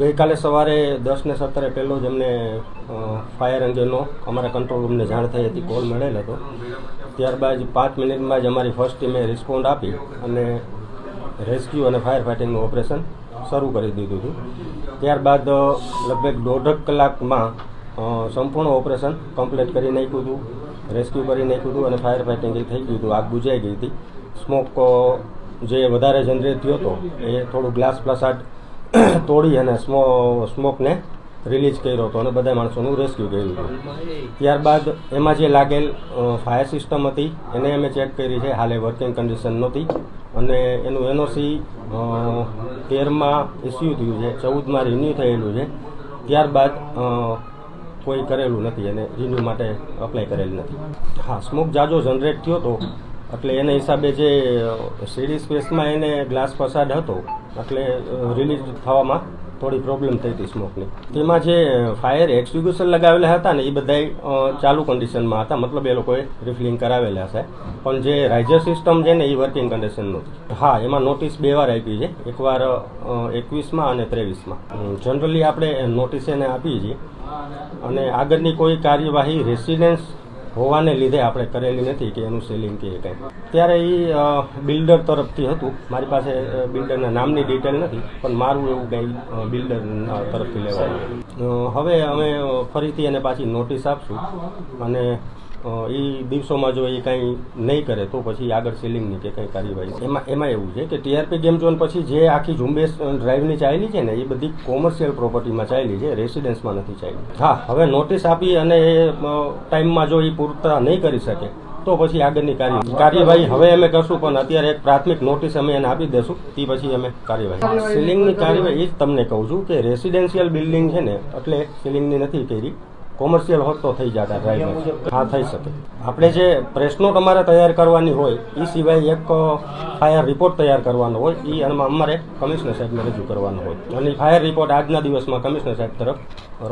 ગઈકાલે સવારે દસ ને સત્તરે પહેલો જ અમને ફાયર અંગેનો અમારા કંટ્રોલ રૂમને જાણ થઈ હતી કોલ મળેલ હતો. ત્યારબાદ પાંચ મિનિટમાં જ અમારી ફર્સ્ટ ટીમે રિસ્પોન્ડ આપી અને રેસ્ક્યુ અને ફાયર ફાઇટિંગનું ઓપરેશન શરૂ કરી દીધું હતું. ત્યારબાદ લગભગ દોઢક કલાકમાં સંપૂર્ણ ઓપરેશન કમ્પ્લીટ કરી નાખ્યું હતું રેસ્ક્યુ કરી નાખ્યું હતું અને ફાયર ફાઇટિંગ થઈ ગયું હતું, આગ બુજાઈ ગઈ હતી. સ્મોક જે વધારે જનરેટ થયો હતો, એ થોડું ગ્લાસ પ્લસાટ તોડી અને સ્મો સ્મોકને રિલીઝ કર્યો હતો અને બધા માણસોનું રેસ્ક્યુ કર્યું હતું. ત્યારબાદ એમાં જે લાગેલ ફાયર સિસ્ટમ હતી, એને અમે ચેક કરી છે. હાલે વર્કિંગ કન્ડિશન નહોતી. અને એનું એનઓસી તેરમાં ઇસ્યુ થયું છે. ચૌદમાં રિન્યુ થયેલું છે. ત્યારબાદ કોઈ કરેલું નથી અને રિન્યુ માટે અપ્લાય કરેલ નથી. હા સ્મોક જાજો જનરેટ થયો હતો એટલે એના હિસાબે જે સીડી સ્પેસમાં એને ગ્લાસ ફસાડ હતો, એટલે રિલીઝ થવામાં થોડી પ્રોબ્લેમ થઈ હતી સ્મોકની તેમાં જે ફાયર એક્સટિગ્યુશન લગાવેલા હતા ને, એ બધા ચાલુ કન્ડિશનમાં હતા. મતલબ એ લોકોએ રિફિલિંગ કરાવેલા છે. પણ જે રાઇઝર સિસ્ટમ છે ને, એ વર્કિંગ કન્ડિશનનું હા, એમાં નોટિસ બે વાર આપી છે. એકવાર એકવીસમાં અને ત્રેવીસમાં. જનરલી આપણે નોટિસ એને આપીએ છીએ. અને આગળની કોઈ કાર્યવાહી રેસિડેન્સ હોવાને લીધે આપણે કરેલી નથી કે એનું સેલિંગ કે કંઈ. ત્યારે એ બિલ્ડર તરફથી હતું. મારી પાસે બિલ્ડરના નામની ડિટેલ નથી, પણ મારું એવું કંઈ બિલ્ડર તરફથી લેવાનું હવે અમે ફરીથી એને પાછી નોટિસ આપશું. અને એ દિવસોમાં જો એ કાંઈ નહીં કરે તો પછી આગળ સિલિંગની કે કંઈ કાર્યવાહી એમાં એમાં એવું છે કે ટીઆરપી ગેમ ઝોન પછી જે આખી ઝુંબેશ ડ્રાઈવની ચાલી છે ને એ બધી કોમર્શિયલ પ્રોપર્ટીમાં ચાલી છે રેસિડેન્સમાં નથી ચાલી. હા હવે નોટિસ આપી અને એ ટાઈમમાં જો એ પૂરતા નહીં કરી શકે તો પછી આગળની કાર્ય કાર્યવાહી હવે અમે કરશું પણ અત્યારે એક પ્રાથમિક નોટિસ અમે એને આપી દેશું તે પછી અમે કાર્યવાહી સીલિંગની કાર્યવાહી એ જ તમને કહું છું કે રેસિડેન્શિયલ બિલ્ડિંગ છે ને એટલે સીલિંગની નથી કરી. કોમર્શિયલ હોત તો થઈ જતા ડ્રાઈવર હા થઈ શકે. આપણે જે પ્રેસ તમારે અમારે તૈયાર કરવાની હોય એ સિવાય એક ફાયર રિપોર્ટ તૈયાર કરવાનો હોય એ અમારે કમિશનર સાહેબને રજૂ કરવાનો હોય. અને ફાયર રિપોર્ટ આજના દિવસમાં કમિશનર સાહેબ તરફ